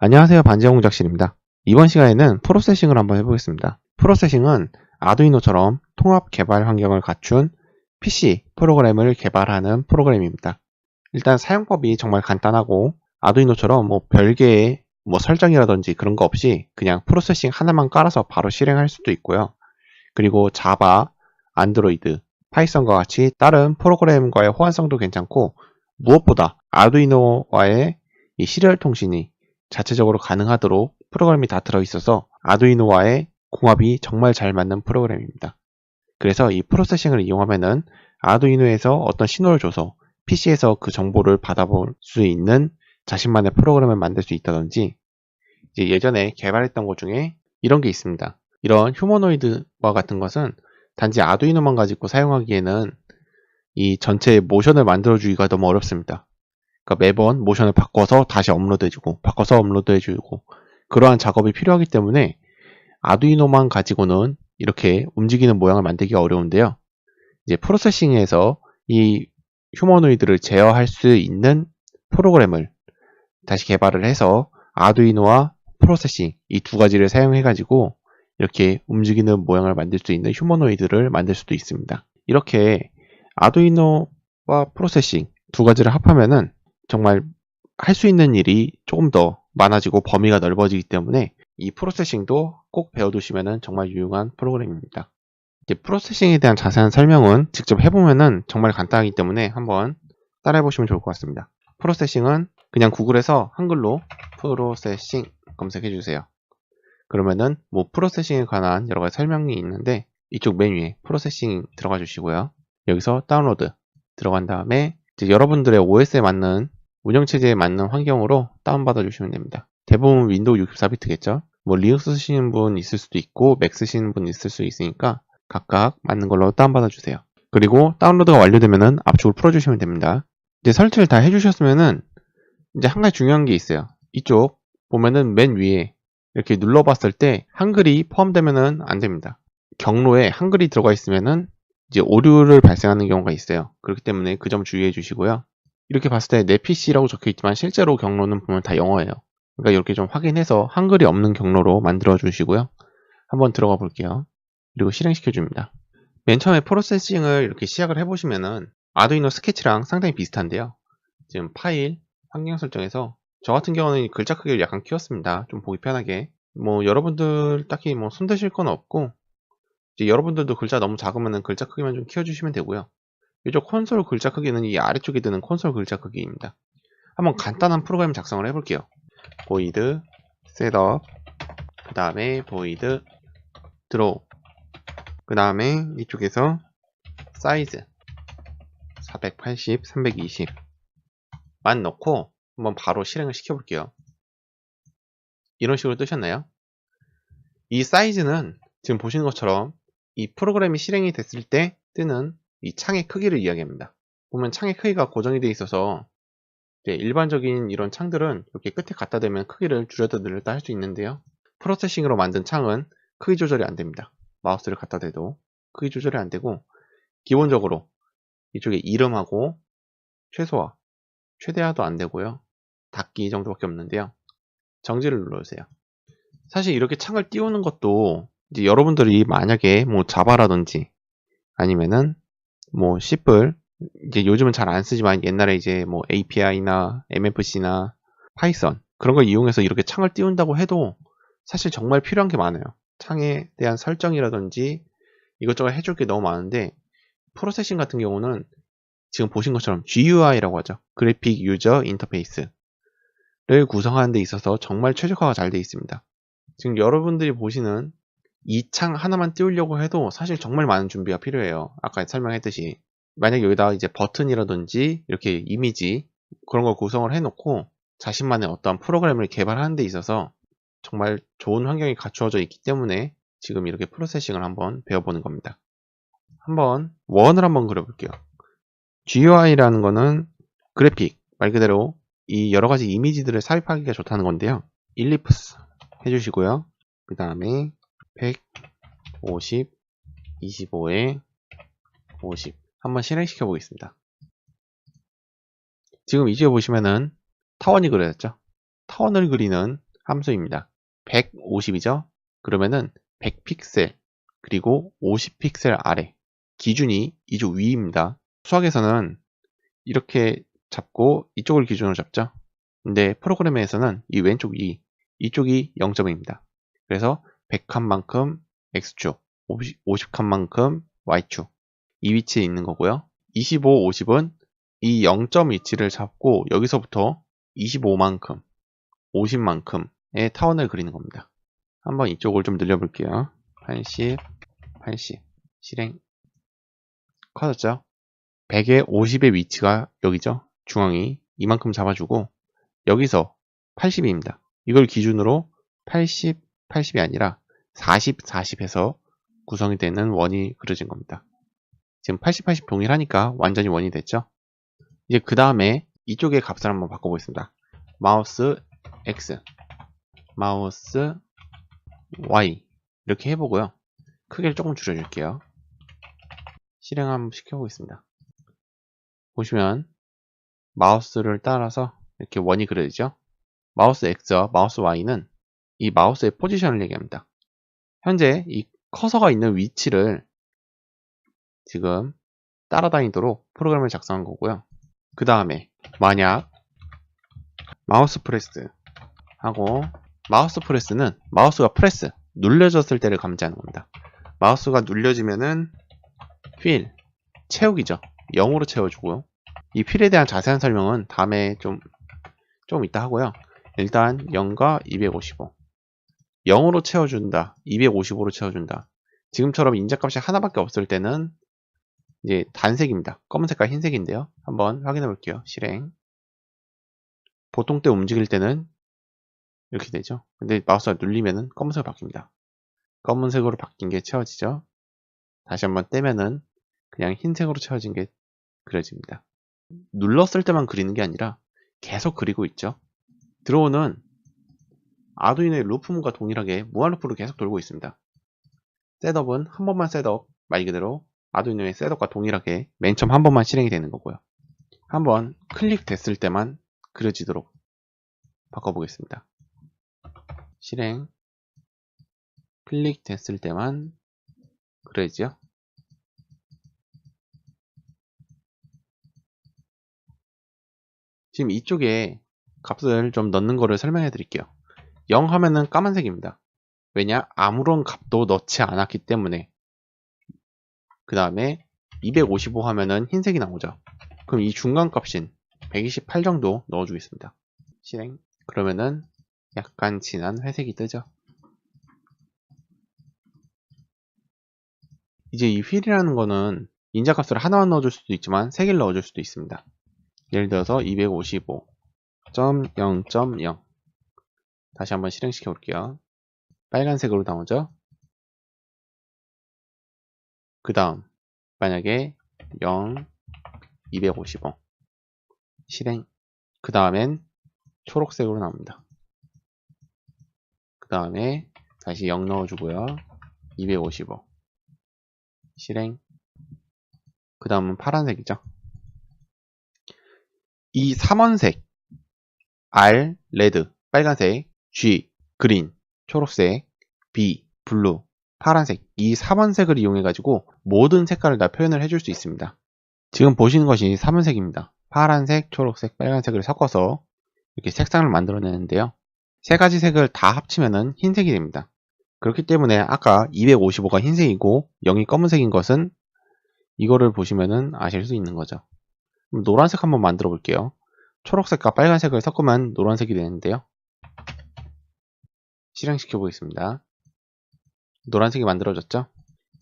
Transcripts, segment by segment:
안녕하세요 반지영 작실입니다 이번 시간에는 프로세싱을 한번 해보겠습니다. 프로세싱은 아두이노처럼 통합 개발 환경을 갖춘 PC 프로그램을 개발하는 프로그램입니다. 일단 사용법이 정말 간단하고 아두이노처럼 뭐 별개의 뭐 설정이라든지 그런 거 없이 그냥 프로세싱 하나만 깔아서 바로 실행할 수도 있고요. 그리고 자바, 안드로이드, 파이썬과 같이 다른 프로그램과의 호환성도 괜찮고 무엇보다 아두이노와의 이 시리얼 통신이 자체적으로 가능하도록 프로그램이 다 들어있어서 아두이노와의 공합이 정말 잘 맞는 프로그램입니다. 그래서 이 프로세싱을 이용하면은 아두이노에서 어떤 신호를 줘서 PC에서 그 정보를 받아볼 수 있는 자신만의 프로그램을 만들 수 있다든지 이제 예전에 개발했던 것 중에 이런 게 있습니다. 이런 휴머노이드와 같은 것은 단지 아두이노만 가지고 사용하기에는 이 전체 모션을 만들어주기가 너무 어렵습니다. 그러니까 매번 모션을 바꿔서 다시 업로드해주고 바꿔서 업로드해주고 그러한 작업이 필요하기 때문에 아두이노만 가지고는 이렇게 움직이는 모양을 만들기가 어려운데요. 이제 프로세싱에서 이 휴머노이드를 제어할 수 있는 프로그램을 다시 개발을 해서 아두이노와 프로세싱 이 두 가지를 사용해 가지고 이렇게 움직이는 모양을 만들 수 있는 휴머노이드를 만들 수도 있습니다. 이렇게 아두이노와 프로세싱 두 가지를 합하면은 정말 할 수 있는 일이 조금 더 많아지고 범위가 넓어지기 때문에 이 프로세싱도 꼭 배워두시면 정말 유용한 프로그램입니다. 이제 프로세싱에 대한 자세한 설명은 직접 해보면 정말 간단하기 때문에 한번 따라해보시면 좋을 것 같습니다. 프로세싱은 그냥 구글에서 한글로 프로세싱 검색해주세요. 그러면은 뭐 프로세싱에 관한 여러 가지 설명이 있는데 이쪽 메뉴에 프로세싱 들어가 주시고요. 여기서 다운로드 들어간 다음에 여러분들의 OS에 맞는 운영체제에 맞는 환경으로 다운받아 주시면 됩니다. 대부분 윈도우 64비트겠죠? 뭐 리눅스 쓰시는 분 있을 수도 있고 맥 쓰시는 분 있을 수 있으니까 각각 맞는 걸로 다운받아 주세요. 그리고 다운로드가 완료되면은 앞쪽을 풀어주시면 됩니다. 이제 설치를 다 해주셨으면은 이제 한 가지 중요한 게 있어요. 이쪽 보면은 맨 위에 이렇게 눌러봤을 때 한글이 포함되면은 안 됩니다. 경로에 한글이 들어가 있으면은 이제 오류를 발생하는 경우가 있어요. 그렇기 때문에 그 점 주의해 주시고요. 이렇게 봤을 때 내 PC라고 적혀 있지만 실제로 경로는 보면 다 영어예요. 그러니까 이렇게 좀 확인해서 한글이 없는 경로로 만들어 주시고요. 한번 들어가 볼게요. 그리고 실행시켜 줍니다. 맨 처음에 프로세싱을 이렇게 시작을 해보시면은 아두이노 스케치랑 상당히 비슷한데요. 지금 파일, 환경 설정에서 저 같은 경우는 글자 크기를 약간 키웠습니다. 좀 보기 편하게. 뭐 여러분들 딱히 뭐 손대실 건 없고 여러분들도 글자 너무 작으면 글자 크기만 좀 키워주시면 되고요. 이쪽 콘솔 글자 크기는 이 아래쪽에 드는 콘솔 글자 크기입니다. 한번 간단한 프로그램 작성을 해볼게요. void setup 그 다음에 void draw 그 다음에 이쪽에서 사이즈 480, 320만 넣고 한번 바로 실행을 시켜볼게요. 이런 식으로 뜨셨나요? 이 사이즈는 지금 보시는 것처럼 이 프로그램이 실행이 됐을 때 뜨는 이 창의 크기를 이야기합니다. 보면 창의 크기가 고정이 되어 있어서 일반적인 이런 창들은 이렇게 끝에 갖다 대면 크기를 줄였다 늘렸다 할 수 있는데요. 프로세싱으로 만든 창은 크기 조절이 안 됩니다. 마우스를 갖다 대도 크기 조절이 안 되고 기본적으로 이쪽에 이름하고 최소화, 최대화도 안 되고요. 닫기 정도밖에 없는데요. 정지를 눌러주세요. 사실 이렇게 창을 띄우는 것도 이제 여러분들이 만약에 뭐 자바라든지 아니면은 뭐 C+, 이제 요즘은 잘 안 쓰지만 옛날에 이제 뭐 API나 MFC나 파이썬 그런 걸 이용해서 이렇게 창을 띄운다고 해도 사실 정말 필요한 게 많아요. 창에 대한 설정이라든지 이것저것 해줄 게 너무 많은데 프로세싱 같은 경우는 지금 보신 것처럼 GUI라고 하죠. 그래픽 유저 인터페이스를 구성하는 데 있어서 정말 최적화가 잘 되어 있습니다. 지금 여러분들이 보시는 이 창 하나만 띄우려고 해도 사실 정말 많은 준비가 필요해요. 아까 설명했듯이 만약 여기다 이제 버튼이라든지 이렇게 이미지 그런 걸 구성을 해놓고 자신만의 어떤 프로그램을 개발하는 데 있어서 정말 좋은 환경이 갖추어져 있기 때문에 지금 이렇게 프로세싱을 한번 배워보는 겁니다. 한번 원을 한번 그려볼게요. GUI라는 거는 그래픽 말 그대로 이 여러 가지 이미지들을 삽입하기가 좋다는 건데요. 일리프스 해주시고요. 그 다음에 150, 25에 50 한번 실행시켜 보겠습니다. 지금 이제 보시면은 타원이 그려졌죠. 타원을 그리는 함수입니다. 150이죠? 그러면은 100픽셀 그리고 50픽셀 아래 기준이 이쪽 위입니다. 수학에서는 이렇게 잡고 이쪽을 기준으로 잡죠. 근데 프로그램에서는 이 왼쪽 위 이쪽이 0점입니다. 그래서 100칸만큼 X축, 50칸만큼 Y축 이 위치에 있는 거고요. 25, 50은 이 0점 위치를 잡고 여기서부터 25만큼, 50만큼의 타원을 그리는 겁니다. 한번 이쪽을 좀 늘려볼게요. 80, 80 실행 커졌죠? 100에 50의 위치가 여기죠? 중앙이 이만큼 잡아주고 여기서 80입니다. 이걸 기준으로 80, 80이 아니라 40, 40에서 구성이 되는 원이 그려진 겁니다. 지금 80, 80 동일하니까 완전히 원이 됐죠? 이제 그 다음에 이쪽의 값을 한번 바꿔보겠습니다. 마우스 X, 마우스 Y 이렇게 해보고요. 크기를 조금 줄여줄게요. 실행 한번 시켜보겠습니다. 보시면 마우스를 따라서 이렇게 원이 그려지죠? 마우스 X와 마우스 Y는 이 마우스의 포지션을 얘기합니다. 현재 이 커서가 있는 위치를 지금 따라다니도록 프로그램을 작성한 거고요. 그 다음에 만약 마우스 프레스 하고 마우스 프레스는 마우스가 프레스 눌려졌을 때를 감지하는 겁니다. 마우스가 눌려지면은 필 채우기죠. 0으로 채워주고요. 이 필에 대한 자세한 설명은 다음에 좀, 좀 이따 하고요. 일단 0과 255 0으로 채워준다. 255로 채워준다. 지금처럼 인자값이 하나밖에 없을 때는 이제 단색입니다. 검은색과 흰색인데요. 한번 확인해 볼게요. 실행. 보통 때 움직일 때는 이렇게 되죠. 근데 마우스가 눌리면은 검은색으로 바뀝니다. 검은색으로 바뀐 게 채워지죠. 다시 한번 떼면은 그냥 흰색으로 채워진 게 그려집니다. 눌렀을 때만 그리는 게 아니라 계속 그리고 있죠. 드로우는 아두이노의 루프문과 동일하게 무한 루프로 계속 돌고 있습니다. 셋업은 한 번만 셋업, 말 그대로 아두이노의 셋업과 동일하게 맨 처음 한 번만 실행이 되는 거고요. 한 번 클릭됐을 때만 그려지도록 바꿔보겠습니다. 실행 클릭됐을 때만 그려지죠. 지금 이쪽에 값을 좀 넣는 거를 설명해 드릴게요. 0 하면은 까만색입니다. 왜냐? 아무런 값도 넣지 않았기 때문에 그 다음에 255 하면은 흰색이 나오죠. 그럼 이 중간 값인 128 정도 넣어주겠습니다. 실행 그러면은 약간 진한 회색이 뜨죠. 이제 이 휠이라는 거는 인자값을 하나만 넣어줄 수도 있지만 3개를 넣어줄 수도 있습니다. 예를 들어서 255.0.0 다시 한번 실행시켜 볼게요. 빨간색으로 나오죠? 그 다음 만약에 0, 255 실행 그 다음엔 초록색으로 나옵니다. 그 다음에 다시 0 넣어주고요. 255 실행 그 다음은 파란색이죠. 이 3원색 R, 레드, 빨간색, G, 그린, 초록색, B, 블루, 파란색 이 3원색을 이용해 가지고 모든 색깔을 다 표현을 해줄 수 있습니다. 지금 보시는 것이 3원색입니다. 파란색, 초록색, 빨간색을 섞어서 이렇게 색상을 만들어내는데요. 세 가지 색을 다 합치면 흰색이 됩니다. 그렇기 때문에 아까 255가 흰색이고 0이 검은색인 것은 이거를 보시면 아실 수 있는 거죠. 노란색 한번 만들어 볼게요. 초록색과 빨간색을 섞으면 노란색이 되는데요. 실행시켜 보겠습니다. 노란색이 만들어졌죠?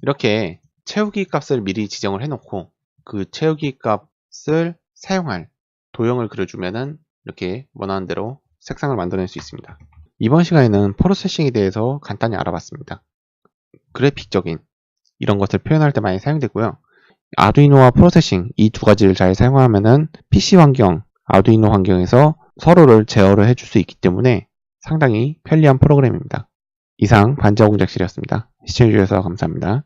이렇게 채우기 값을 미리 지정을 해놓고 그 채우기 값을 사용할 도형을 그려주면은 이렇게 원하는 대로 색상을 만들어낼 수 있습니다. 이번 시간에는 프로세싱에 대해서 간단히 알아봤습니다. 그래픽적인 이런 것을 표현할 때 많이 사용되고요. 아두이노와 프로세싱 이 두 가지를 잘 사용하면은 PC 환경, 아두이노 환경에서 서로를 제어를 해줄 수 있기 때문에 상당히 편리한 프로그램입니다. 이상 반지하 공작실이었습니다. 시청해주셔서 감사합니다.